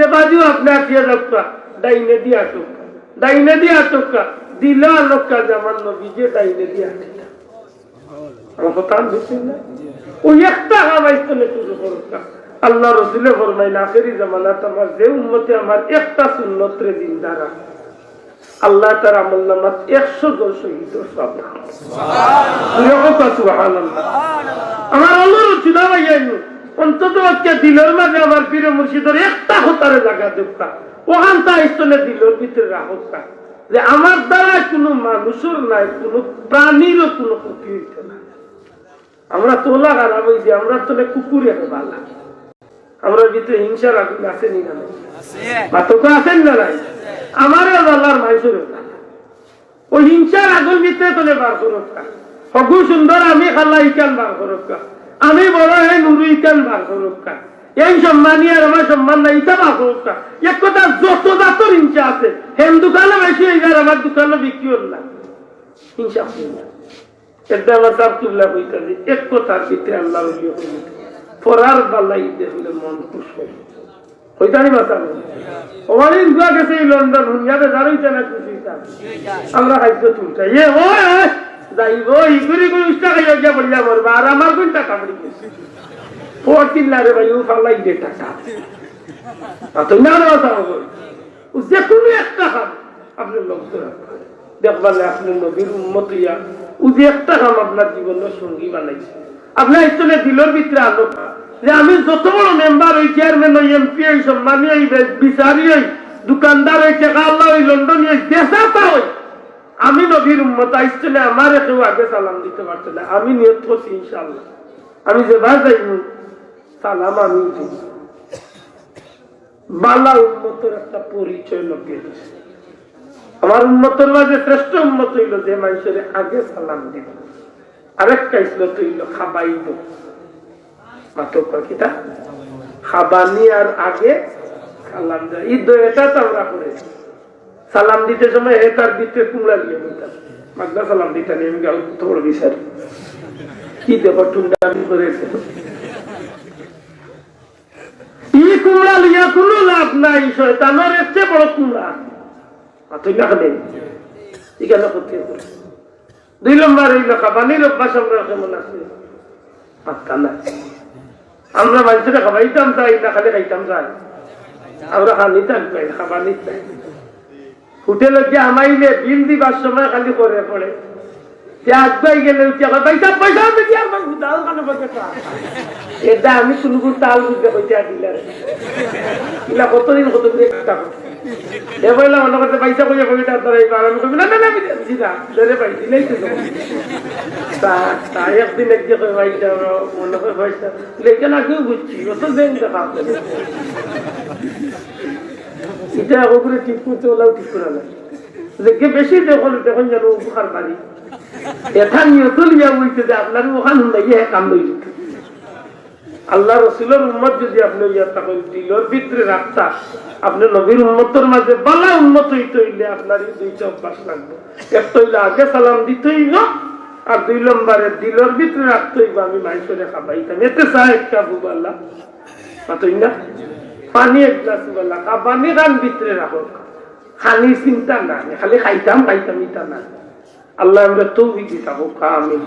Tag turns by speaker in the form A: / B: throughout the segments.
A: যে বাজু আপনি আটিয়া যাক্কা ডাইনে দিয়া টোকা ডাইনে দিয়া টোকা দিল আলোকা জামান নবী যে ডাইনে দিয়া টিকা আমার কথা বুঝছেন না। ওই একটা হামাইস্তনে শুরু করুকা আল্লাহ রসুলে ফরমাইল আখেরি জামানাত আমার যে উম্মতে আমার একটা সুন্নতরে দিন দ্বারা আল্লাহ তার আমল নামাত একশো জন শহীদ সব আমার অনুরোধ ছিল অন্তত একটা দিলের মাঝে আমার প্রিয় মুর্শিদের একটা হতারে জায়গা দুঃখা। ওখান তাইস্তলে দিলের ভিতরে রাহকা যে আমার দ্বারা কোনো মানুষের নাই, কোনো প্রাণীরও কোনো ক্ষতি হইতে না। আমরা তোলা খারাপ হয়েছি আমরা তোলে কুকুরে ভালো আমরা ভিতরে হিংসার আগুন আসেনি না মাতক আছেন না নাই আমারও আল্লাহর মাইসুর ওই হিংসার আগুন ভিতরে তোলে বার করক্কা হগু সুন্দর আমি খাল্লা ইকান বার করক্কা আমি বড় হে নুরু ইকান বার করক্কা এই সম্মানী আর আমার সম্মান নাই ইটা করক্কা এক কথা, যত জাতর হিংসা আছে, হেম দোকানে বেশি হয়ে যায় আমার দোকানে বিক্রি হল না। এটা আমার এক কথার ভিতরে আল্লাহ হইতে বালাই দেখলে মন খুশ লন্ডন খুশি একটা আপনার আপনার জীবনের সঙ্গী বানাইছে। আপনার ইস্তনে দিলর ভিতরে আলো যে আমি যত বড় মেম্বার ওই চেয়ারম্যান ওই এমপি ওই সম্মানী ওই বিচারি ওই দোকানদার ওই টেকা আল্লাহ ওই লন্ডন দেশাতা ওই আমি নবীর উম্মত আইসলে আমার কেউ আগে সালাম দিতে পারছে না। আমি নিয়ত করছি ইনশাল্লাহ আমি যে ভাই যাই সালাম আমি বালা উন্মতের একটা পরিচয় লোকে দিছে। আমার উন্মতের মাঝে শ্রেষ্ঠ উন্মত হইল যে মানুষের আগে সালাম দিব আরেকটা ইসলত হইল খাবাইব। মাতক কিতা খাবানি আর আগে সালাম দেয় ঈদ এটা তো আমরা করেছি। সালাম দিতে সময় এ তার ভিতরে কুমড়া দিয়ে বলতাম মাগদা সালাম দিতে নিয়ে আমি গাল তোর বিচার। কি দেব টুন্ডা করে ই কুমড়া লাভ নাই কুমড়া। তুই দুই কেমন আমরা মানুষের খাবাইতাম খালি খাইতাম আমরা খাবার নিতে হোটেলে যে আমাইলে বিল দিবার সময় খালি করে পড়ে এটা আমি কোনো কোনো তাল বুঝতে পয়সা দিলে। ইলা কতদিন কত এ বললাম অন্য করতে পয়সা পয়সা পয়সা ধরে এবার আমি কবি না না না দিচ্ছি না ধরে পাই, দিলেই তো তা তাই একদিন একদিন কই পয়সা মনে করে পয়সা লেখেন আগেও বুঝছি কত দিন দেখা এটা ওগুলো ঠিক করতে হলেও ঠিক করে না দেখে বেশি দেখুন দেখুন যেন উপকার যে আপনার আল্লাহ রসুলের যদি আপনি ইয়া তখন দিলর ভিতরে রাখতা আপনি নবীর উন্মতর মাঝে বালা উন্মত হইতে হইলে আপনার এই দুইটা অভ্যাস লাগবে। একটা হইলে আগে সালাম দিতে হইল আর দুই নম্বরে দিলর ভিতরে রাখতে হইব। আমি মাইসরে খাবাইতাম এতে চা একটা বুবাল্লা পাতই না? পানি এক গ্লাস বলা পানি রান ভিতরে রাখো খালি চিন্তা না খালি খাইতাম খাইতাম ইটা না আল্লাহ আমরা তৌফিক দিতা হোক আমিন।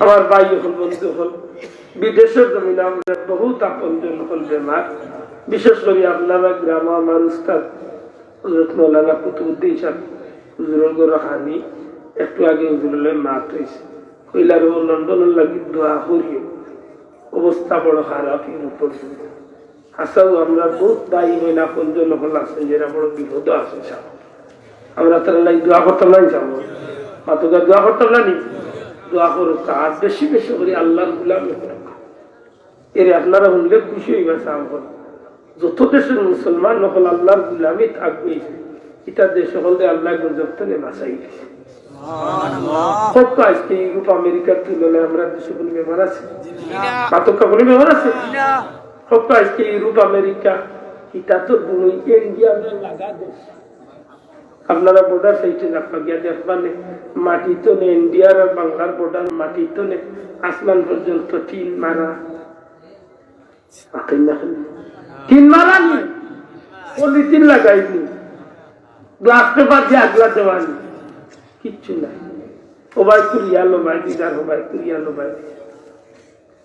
A: আমার ভাই হল, বন্ধু হল। বিদেশের জমিনে আমরা বহুত আপনজন হল বেমার বিশেষ করে আপনারা গ্রাম আমার উস্তাদ হজরত মৌলানা কুতুবুদ্দিন সাহেব হুজুরের গরু হানি একটু আগে হুজুরের মাত হয়েছে কইলার লন্ডনের লাগি দোয়া করিও অবস্থা বড় খারাপ এর উপর আসাও আমরা বহুত ভাই মহিলা পঞ্জন হল আছেন যেটা বড় বিপদ আছে সব আমরা তারা লাই দোয়া করতাম নাই যাব মাতকা দোয়া করতাম না নি? দোয়া করো আর বেশি বেশি করে আল্লাহর গুলাম এর আপনারা শুনলে খুশি হইবা সাহল যত দেশের মুসলমান নকল আল্লাহর গুলামি থাকবে। এটা দেশ হলে আল্লাহ বাঁচাই গেছে খুব আজকে ইউরোপ আমেরিকার তুলনায় আমরা দেশে কোনো বেমার আছে? মাতকা কোনো বেমার আছে? খুব আজকে ইউরোপ আমেরিকা এটা তো ইন্ডিয়া লাগা দেশ আপনারা বর্ডার সাইডে রাখবা গিয়া দেখবেন মাটি তো নেই ইন্ডিয়ার আর বাংলার বর্ডার মাটি তো নেই আসমান পর্যন্ত টিন মারা। তিন মারা নি? পলিথিন লাগাইনি গ্লাস পেপার দিয়ে আগলা দেওয়ানি কিচ্ছু নাই। হবাই তুলিয়া লোবাই দিদার হবাই তুলিয়া লোবাই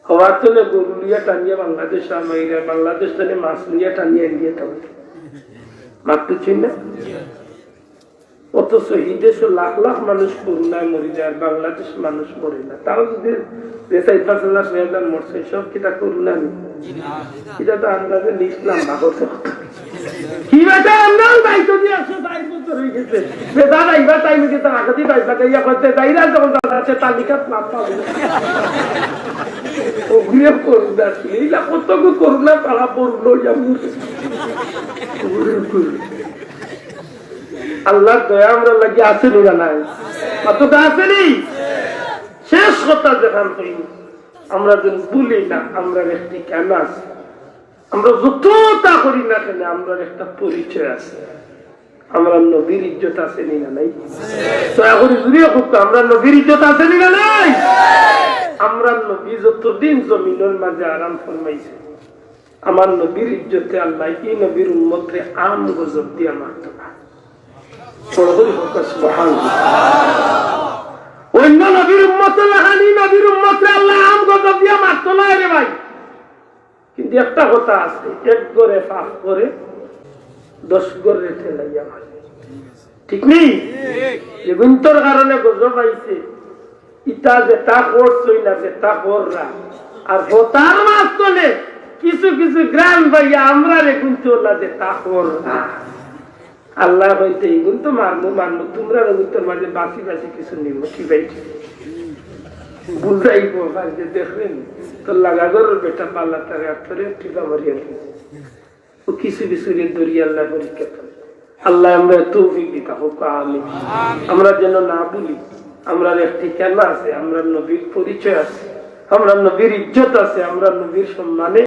A: হওয়ার জন্য গরু লিয়া টানিয়ে বাংলাদেশ আমাইরা বাংলাদেশ থেকে মাছ লিয়া টানিয়ে দিয়ে তবে মারতেছি না অথচ এই দেশে লাখ লাখ মানুষ করুণায় যায় বাংলাদেশ যদি সব কিটা করুণা নেই? তো ইসলাম ভাগত কি বেটা দায়িত্ব দিয়ে আসো বাইশ বছর হয়ে গেছে। দাইরা যখন আছে তালিকা মাপ পাবে। আল্লাহর দয়া আমরা লাগি না নাই? কতটা আসেনি শেষ কথা আমরা যেন না আমরা একটি কেন আছে। আমরা করি না কেন আমরা একটা পরিচয় আছে। আমরা নবীর ইজ্জত আসেনি না নাই? এখন জুড়িয়ে খুব আমরা নবীর ইজ্জত আসেনি না নাই? আমরা নবী যতদিন জমিনের মাঝে আরাম ফরমাইছে আমার নবীর ইজ্জতে আল্লাহ কি নবীর উন্মতে আম গজব দিয়ে মারত অন্য নবীর নবীর উম্মতে আল্লাহ আম গজব দিয়ে মারত না রে ভাই। কিন্তু একটা কথা আছে এক গড়ে পাপ করে দশ গড়ে ঠেলাইয়া ভাই ঠিক নেই? কারণে গজব আইছে ইটা যেটা করছই না আর হতার মাঝখানে কিছু কিছু গ্রাম ভাইয়া, আমরা রে কিন্তু না যেটা কররা আল্লাহ হইতে এগুন তো মারবো মারবো তোমরা রবুত্তর মাঝে বাসি বাসি কিছু নিব কি ভাই বুঝাইবো যে দেখবেন তো লাগা গরুর বেটা পাল্লা তারে আত্মরে টিকা মারিয়া ও কিছু কিছু রে দরি আল্লাহ পরীক্ষা আল্লাহ আমরা তৌফিক দিতা, হোক আমি আমরা যেন না বলি আমরা একটি কেন আছে আমরা নবীর পরিচয় আছে আমরা নবীর ইজ্জত আছে আমরা নবীর সম্মানে